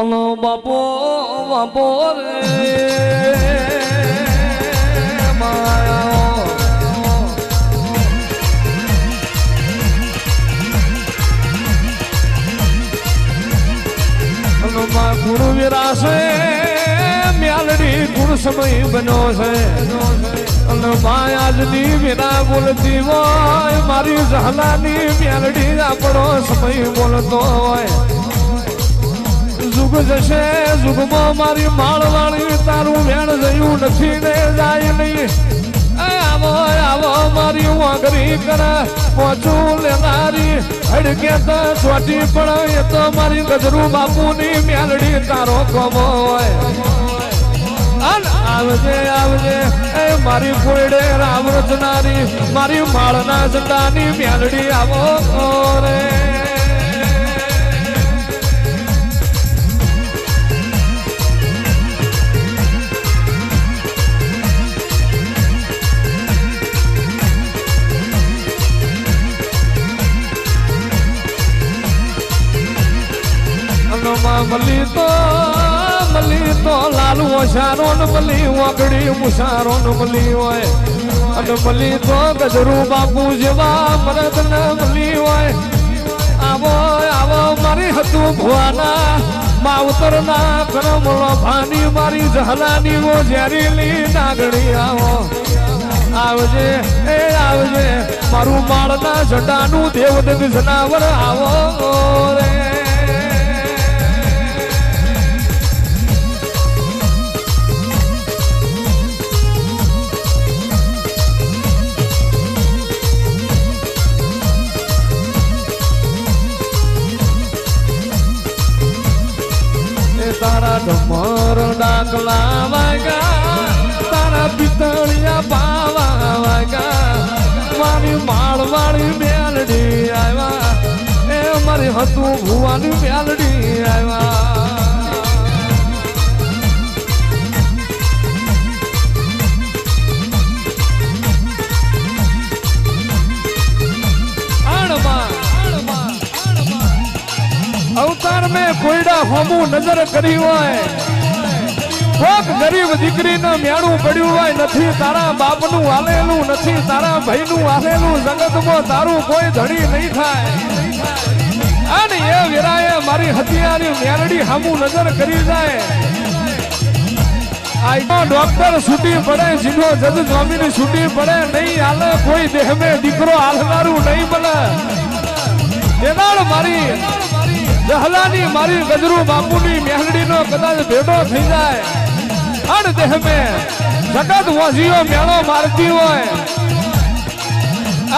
ઓલો બાપો બાપો રે માયા ગુરુ વિરાશે મ્યાલડી ગુરુ સમય બનો છે અને માયાજની વિના બોલતી હોય. મારી ઝહલાની મેલડી આપણો સમય બોલતો હોય. જુગ જશે, જુગમાં મારી માળવાળી તારું વેણ જયું નથી ને જાય નહીં. આવો આવો, મારી વાંગરી કરે, પહોંચું લેનારી. હડકે તો ચોટી પણ એ તો મારી ગજરું બાપુની મેલડી તારો કોમો હોય. આવજે આવજે. એ મારી કોયડે રામ રચનારી મારી માળના જતાની મેલડી આવો રે અનમાં તો તો લાલુ ઓશારો ન મલી વાગડી મુસારો ન મલી હોય. અને મલી તો ગજરું બાપુ જેવા મરદ ન મલી હોય. આવો આવો મારી હતું ભુવાના, માવતરના કરમલો ભાની, મારી જહલાની ઓ ઝેરીલી નાગણી આવો. આવજે, એ આવજે, મારું માળના જટાનું દેવદેવ જનાવર આવો રે. હતું ભુવાની પ્યાલડી આવ્યા. અવતાર મેં કોયડા હોમું નજર કરી હોય. કોક ગરીબ દીકરીને મેળું પડ્યું હોય, નથી તારા બાપનું હાલેલું, નથી તારા ભાઈનું હાલેલું, જગતમાં તારું કોઈ ધણી નહીં થાય. અને એ વેરાએ મારી હત્યાની મેરડી હામુ નજર કરી જાય. આઈનો ડોક્ટર છૂટી પડે જીનો જજ સ્વામીની છૂટી પડે, નહીં હાલે કોઈ દેહ મે દીકરો હાલનારું નહીં બને. દેનાળ મારી, જહલાની મારી ગજરુ બાપુની મેહડીનો કદાચ ભેડો થઈ જાય. અણ દેહ મે જગત વાજીઓ મેળો મારતી હોય.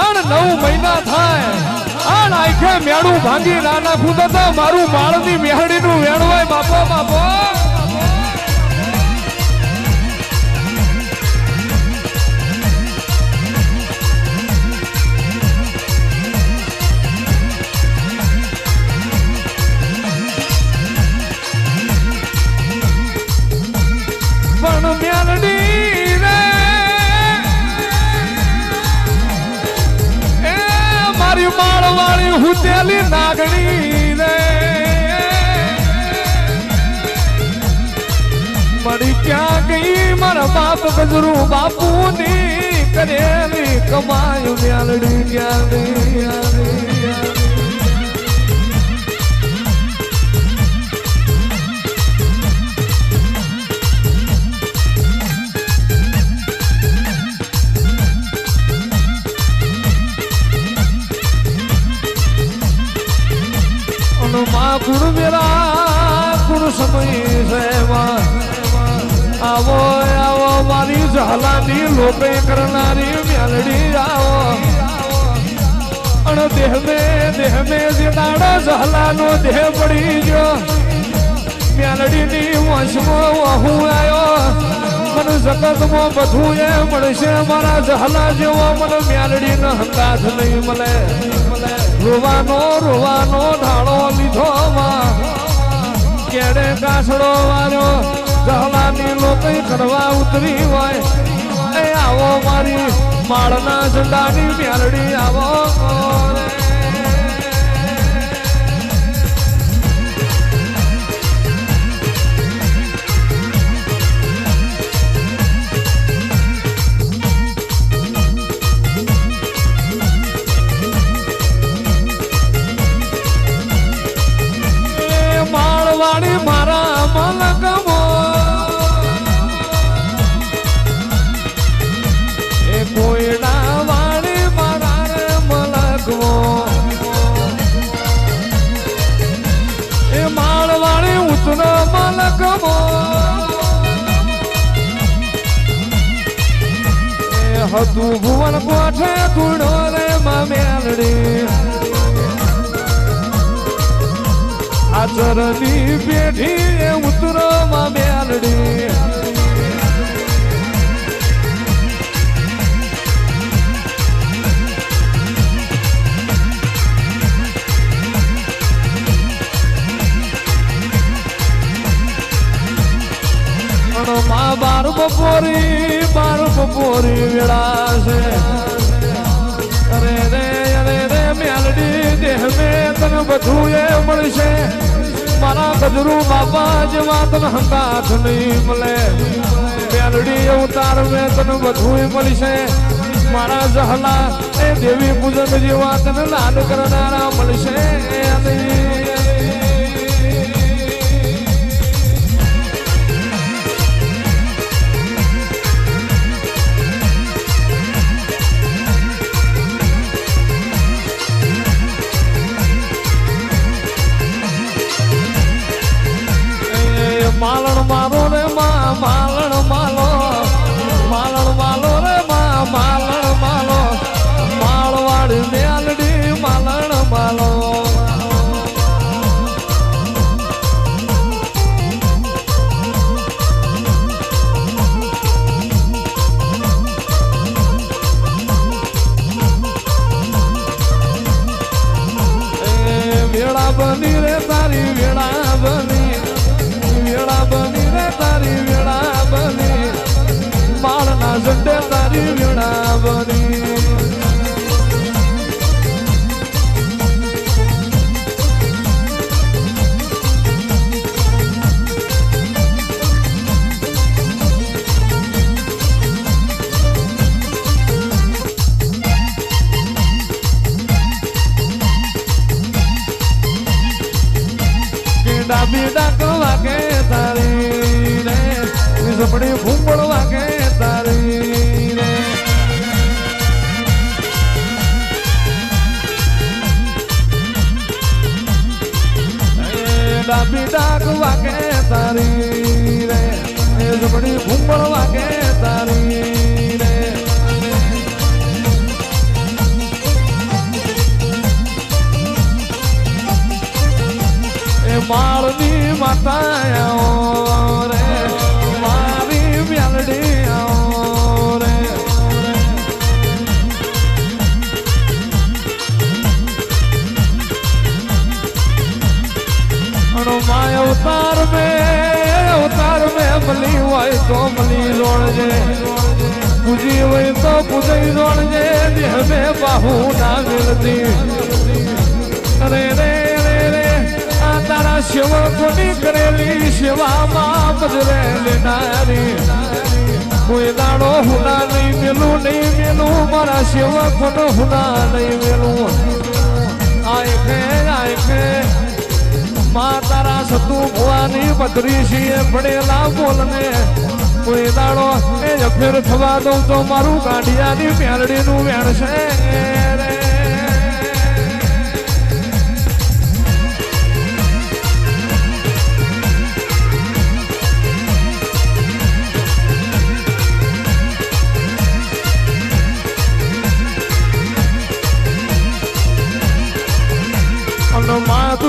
અણ નવ મહિના થાય. અણ આખે મેળું ભાંગી ના નાખું તો મારું માળની મેહડીનું વેણ હોય બાપો બાપો પણ મેલડી હુતેલી નાગણી રે. મળી ક્યાં ગઈ મારા બાપ ગજરું બાપુની કરેલી કમાયું ગયા ક્યાં અને માં ગુણ મેરા ગુણ સમય સેવા આવો આવો, મારી ઝાલાની લોપે કરનારી મેલડી આવો. અણ દેહ મે દેહ મે જીડાડા ઝાલાનો દેહ પડી ગયો. મેલડીની વંશમાં હું આવ્યો મને જગતમાં બધું એ મળશે, મારા ઝાલા જેવો મને મેલડી ન હંગાથ નહીં મળે. રોવાનો રોવાનો ઢાળો લીધો કેડે કાસડો વાળો જહલાની લોકો કરવા ઉતરી હોય. એ આવો મારી માળના ઝંડાની મ્યાલડી આવો. હતું ભુવન કોઠે ધૂળો રે મેલડી. આચરની પેઢી ઉતરો મેલડી. મા બાર બપોરી બાર બપોરી વેળા છે. અરે રે અરે રે, મેલડી દેહ મે તને બધું એ મળશે. મારા ગજરું બાપા જેવા તને હંગાથ નહીં મળે. મેલડી અવતાર મેં તને બધું મળશે. મારા જહલા એ દેવી પૂજન જેવા તને લાડ કરનારા મળશે નહીં. માલણ મારો બની રે અવતાર મે અવતાર મે મલી હોય તો મલી જોડજે પૂજી હોય તો પૂજઈ જોડજે દેહ બાહુ ના મિલતી રે તારા સેવકોની કરેલી સેવામાં બજરે લેનારી. કોઈ હુના નહીં મેલું નહીં મેલું, મારા સેવકોનો હુના નહીં મેલું. આય ખે આય ખે મા તારા સતુ ભવાની બદરી છીએ, પડેલા બોલને. કોઈ દાડો એ જફેર થવા દઉં તો મારું ગાંડિયાની પ્યારડીનું વેણ છે.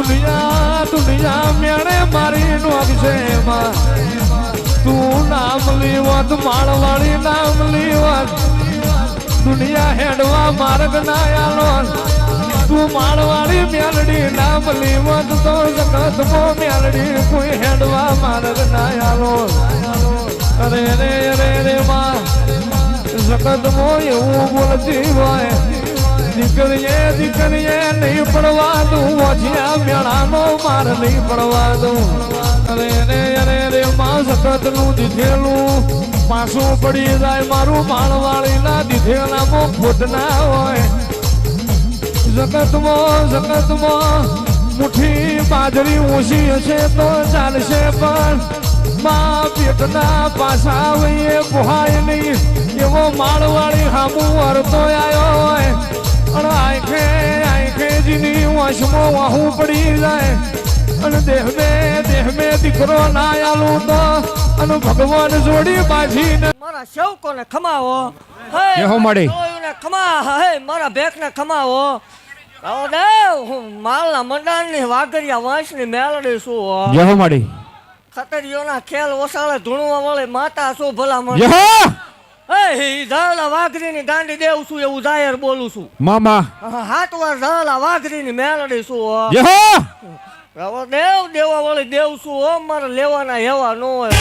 દુનિયા દુનિયા મેળે મારી નો માં તું નામ લીવત, માળવાળી નામ લીવત. દુનિયા હેડવા માર્ગ ના આલો તું માળવાળી મેલડી નામ લીવત, તો જગત મો મેલડી કોઈ હેડવા માર્ગ ના આલો અરે રે રે રે, માં. જગત મો એવું બોલતી હોય. દીકરીએ દીકરીએ નહીં પડવા દઉં. ઓછિયા મેળાનો માર નહીં પડવા દઉં. અરે રે અરે રે માં સખતનું દીધેલું. પાછું પડી જાય મારું માળવાળીના દીધેલામાં ખોટ ના હોય. જગતમાં જગતમાં મુઠ્ઠી બાજરી ઓછી હશે તો ચાલશે પણ મા પેટના પાછા આવે એ પોહાય નહીં. એવો માળવાળી હામું અરતો આવ્યો હોય. અને આંખે આંખે જીની વાંસમો વાહુ પડી જાય. અને દેહ મે દેહ મે દીકરો ના આલું તો અને ભગવાન જોડી બાજીને મારા સેવકોને ખમાવો. હે એ હો મળી. જોયુંને ખમા હે મારા ભેખને ખમાવો. આવો દેવ હું માલના મંડાણની વાઘરિયા વાંસની મેલડી છું હો. જય હો માડી. ખતરીઓના ખેલ ઓસાળે ધૂણવા વળે માતા શું ભલા મને ઈ ધારલા વાઘરીની ગાંડી દેવ છું એવું જાહેર બોલું છું. મામા. હાથ વાર વાઘરીની મેલડી છું દેવ દેવા વળી દેવ છું હો મારે લેવાના એવા ન હોય.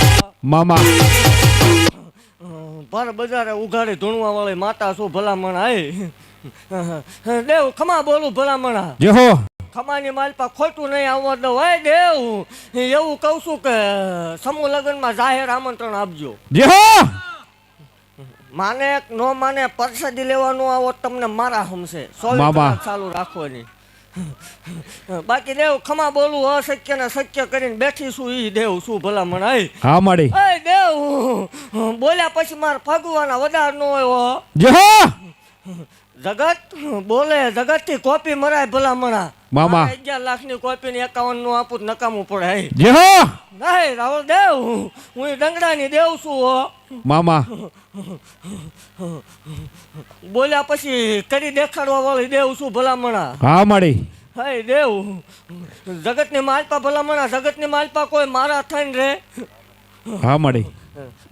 મામા. પર બજારે ઉઘાડી ધૂણવા વાળી માતા શું ભલામણ આય દેવ ખમા બોલું ભલામણા. જય હો ખમાની માલપા ખોટું નહીં આવવા દો હોય દેવ એવું કહું છું કે સમૂહ લગ્નમાં જાહેર આમંત્રણ આપજો. માને નો માને પરસાદી લેવાનું આવો તમને મારા હમશે. બાબા. ચાલુ રાખવાની બાકી દેવ ખમા બોલું અશક્ય ને શક્ય કરીને બેઠી છું ઈ દેવ શું ભલામણ આય હા માડી. એ દેવ બોલ્યા પછી મારે ફગવાના વધાર નો હોય હો. જગત? બોલે જગતથી કોપી મરાય ભલા મણા મામા. અગિયાર લાખની કોપી ને એકાવનનું આપું નકામું પડે. જય હો! નહીં રાહુલ દેવ હું ડંગડા ની દેવ છું હો. મામા. બોલ્યા પછી કરી દેખાડવા વાળી દેવ છું ભલામણા. હા માડી. હે દેવ જગતની માલપા ભલામણા જગતની માલપા કોઈ મારા થઈને રે. હા માડી.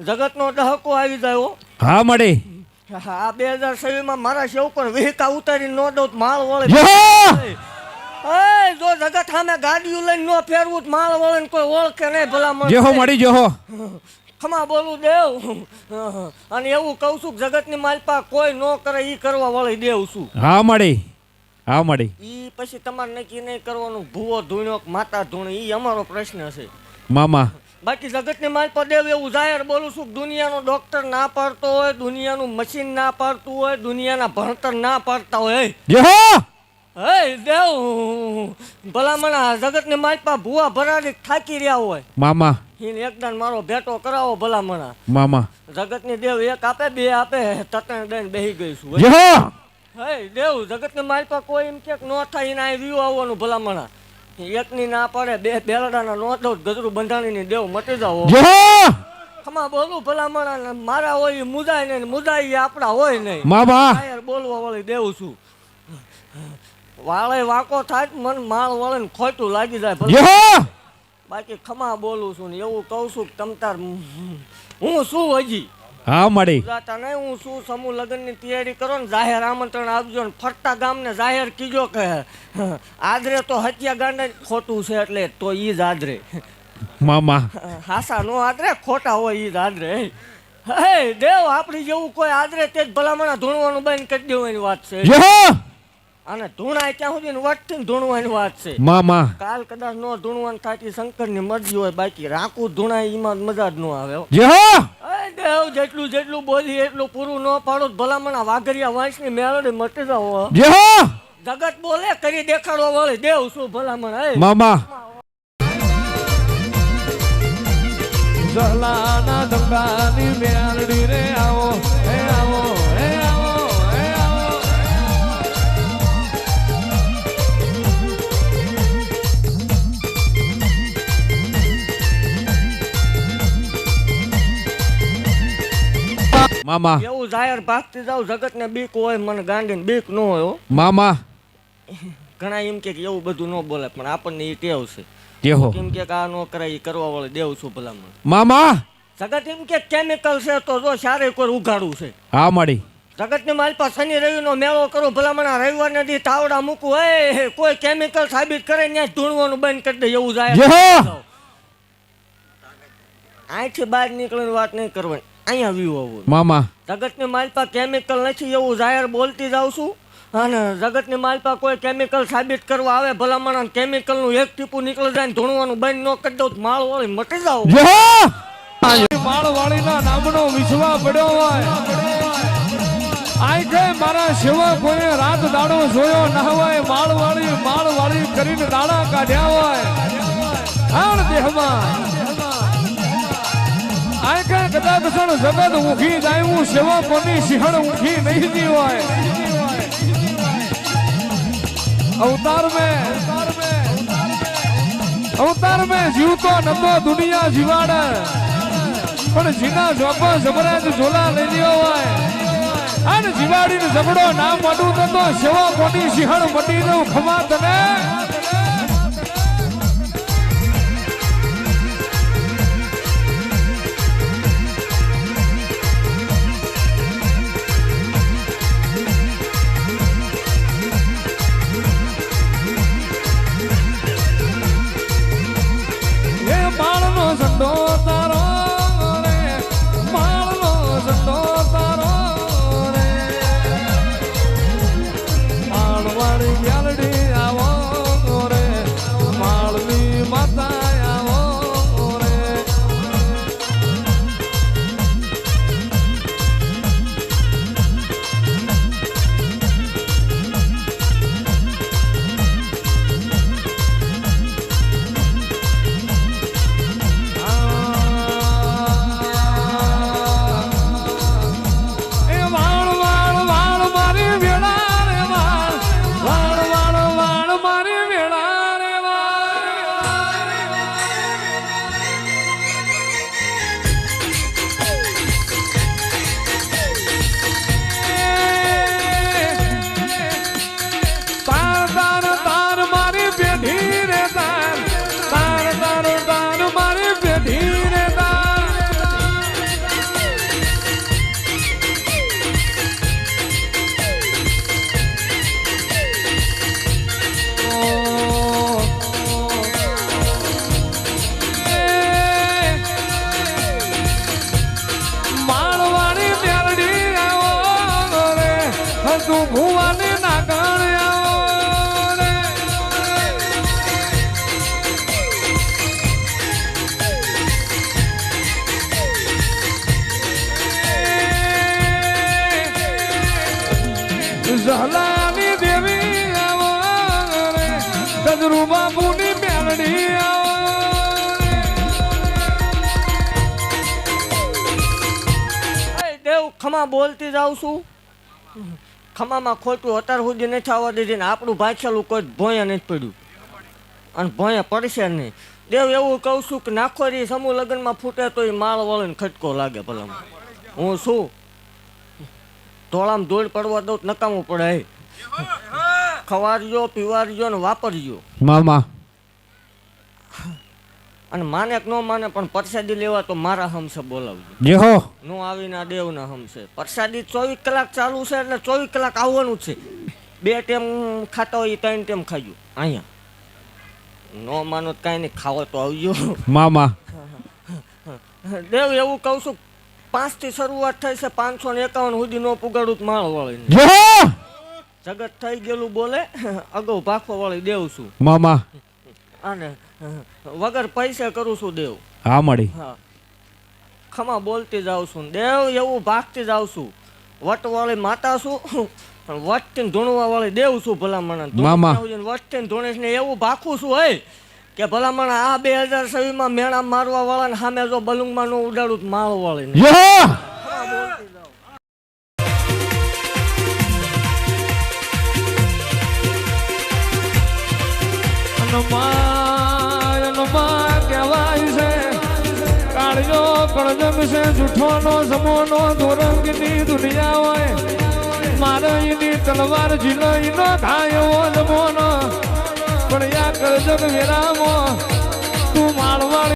જગતનો ડહકો આવી જાય હો. હા માડી. આ બે હજાર છવ્વીસમાં મારા સેવકો વિહિકા ઉતારી ન દઉં માલ વળે. જો જગત સામે ગાડીઓ લઈને નો ફેરવું માલ વળે ને કોઈ ઓળખે નહીં ભલા જય હો માડી જય હો. ખમા બોલું દેવ. અને એવું કહું છું કે જગતની માલપા કોઈ નો કરે ઈ કરવા વળી દેવ છું. હા મળી. હા મળી. ઈ પછી તમારે નક્કી નહીં કરવાનું. ભૂવો ધૂણ્યો માતા ધૂણ ઈ અમારો પ્રશ્ન છે. મામા બાકી જગતની માલ દેવ એવું જાહેર બોલું છું દુનિયાનો ડોક્ટર ના પડતો હોય દુનિયાનું મશીન ના પાડતું હોય દુનિયાના ભણતર ના પાડતા હોય હો. દેવ! ભલામણ જગતની માલપા ભૂવા ભરાડી થાકી રહ્યા હોય. મામા. ઈને એકદમ મારો ભેટો કરાવો ભલામણા. મામા. જગતની દેવ એક આપે બે આપે તતણ દઈને બેહી ગઈ છું હે! દેવ! જગતની માલપા કોઈ એમ કે ન થાય એના આવ્યું આવવાનું ભલામણા. એકની ના પડે બે બેલડાના નો દઉં ગજરું બંધાણીની દેવ મટી જાવ ખમા બોલું ભલામણા ને મારા હોય મુદાય નહીં મુદાય આપણા હોય નહીં. યાર બોલવા વાળી દેવ છું. વાળે વાકો થાય મન માળ વળે ને ખોટું લાગી જાય ભલા. બાકી ખમા બોલું છું ને એવું કહું છું તમતાર તમ તાર હું શું હજી? હા મળી. નહીં હું શું સમૂહ લગ્નની તૈયારી કરો ને જાહેર આમંત્રણ આપજો ને ફરતા ગામને જાહેર કીજો કે આદરે તો હત્યા ગાંડા ખોટું છે એટલે તો ઈ જ આદરે. મામા. હાસા નો આદરે ખોટા હોય ઈ જ આદરે. હે દેવ આપણી જેવું કોઈ આદરે તે જ ભલામણા ધૂણવાનું બંધ કરી દેવાની વાત છે. અને ધૂણાય ત્યાં સુધી વટથી ધૂણવાની વાત છે. મામા. કાલ કદાચ નો ધૂણવાનું થાતી શંકરની મરજી હોય બાકી રાખું ધૂણાય એમાં મજા જ ન આવે હા. દેવ જેટલું જેટલું બોલી એટલું પૂરું ન પાડો. ભલામણ વાઘરિયા વાંસની મેળોડી મટી જાવ હો! જગત બોલે કરી દેખાડવા વળે. દેવ શું ભલામણ હે? મામા. જહલાના ડંગાની મેળડી રે મામા. એવું જાહેર ભાગતી જાવ જગત ને બીક હોય મને ગાંડી બીક ન હોય મામા. ઘણા એમ કે એવું બધું ન બોલે પણ આપણને એ ટેવ છે. ટેહો કેમ કે આ ન કરાય એ કરવા વાળો દેવ છું ભલામણ. મામા. જગત એમ કે કેમિકલ છે તો જો સારે કોઈ ઉઘાડું છે. હા માડી. જગતની પાસે શનિ રવિનો મેળો કરો ભલામણ આ રવિવારને દી તાવડા મૂકું હે કોઈ કેમિકલ સાબિત કરે ત્યાં ધૂણવાનું બંધ કરી દે એવું જાય અહીંથી બહાર નીકળવાની વાત નહીં કરવાની. અહીંયા વ્યૂ આવું મામા. જગતની માલપા કેમિકલ નથી એવું જાહેર બોલતી જાઉં છું. અને જગતની માલપા કોઈ કેમિકલ સાબિત કરવા આવે ભલામણ કેમિકલનું એક ટીપું નીકળી જાય ને ધૂણવાનું બંધ ન કરી દઉં માળ વાળી મટી જાવ માળ હો માળવાળીના નામનો વિશ્વા પડ્યો હોય. આજે મારા સેવા કોઈ રાત દાડો જોયો ના હોય માળવાળી માળવાળી કરીને દાડા કાઢ્યા હોય. હાણ દેહમાં. કદાચ સણ જગત ઊંઘી જાય સેવા કોની સિંહણ ઊંઘી નહીં દીવાય અવતાર મેં અવતાર મેં જીવતો નતો દુનિયા જીવાડ. પણ જીના જોબો જબરાજ ઝોલા લઈ લ્યો હોય. અને જીવાડીને જબડો ના મડું તો સેવા કોની સિંહણ મટી દઉં ખમા તને. ગજરુ બાબુની એ દેવ ખમા બોલતી જાઉં છું. ખમામાં ખોટું અત્યાર સુધી નથી આવવા દીધી ને આપણું ભાછેલું કોઈ ભોંયા નથી પડ્યું. અને ભોંયા પડશે નહીં. દેવ એવું કહું છું કે નાખોરી સમૂહ લગ્નમાં ફૂટે તો એ માળ વળીને ખટકો લાગે ભલામાં હું શું? ધોળામાં ધૂળ પડવા દઉં નકામું પડે. ખવારજો પીવારજો ને વાપરજો. મામા. અને માને કે ન માને પણ પરસાદી લેવા તો મારા હમસે બોલાવજો. જે હો. નો આવીને દેવના હમસે પરસાદી ચોવીસ કલાક ચાલુ છે એટલે ચોવીસ કલાક આવવાનું છે. બે ટેમ ખાતા હોય ત્રણ ટેમ ખાજો. અહીંયા. નો માનો તો કાંઈ નહીં ખાવો તો આવજો. મામા. દેવ એવું કહું છું પાંચથી શરૂઆત થઈ છે પાંચસો ને એકાવન સુધી નો પુગાડું તો માળ હો! જગત થઈ ગયેલું બોલે અગાઉ ભાખો વાળી દેવ છું. મામા. અને વગર પૈસે કરું છું દેવ. હા મળી. ખમા બોલતી જાઉં છું દેવ એવું ભાગતી જાઉં છું. વટવાળી માતા છું પણ વટથી ધૂણવા વાળી દેવ છું ભલામણ. મામા. વટથી ધૂણીશ ને એવું ભાખું છું હે કે ભલામણ આ બે હજાર સવીમાં મેળા મારવા વાળા ને સામે જો બલુંગમાં નો ઉડાડું માળો વાળી છે જૂઠોનો સમોનો દુરંગની દુનિયા હોય. મારો એની તલવાર ઝીલો ઈનો થાય એવો જમોનો. પણ યા કરજક વિરામો, તું માળવાળી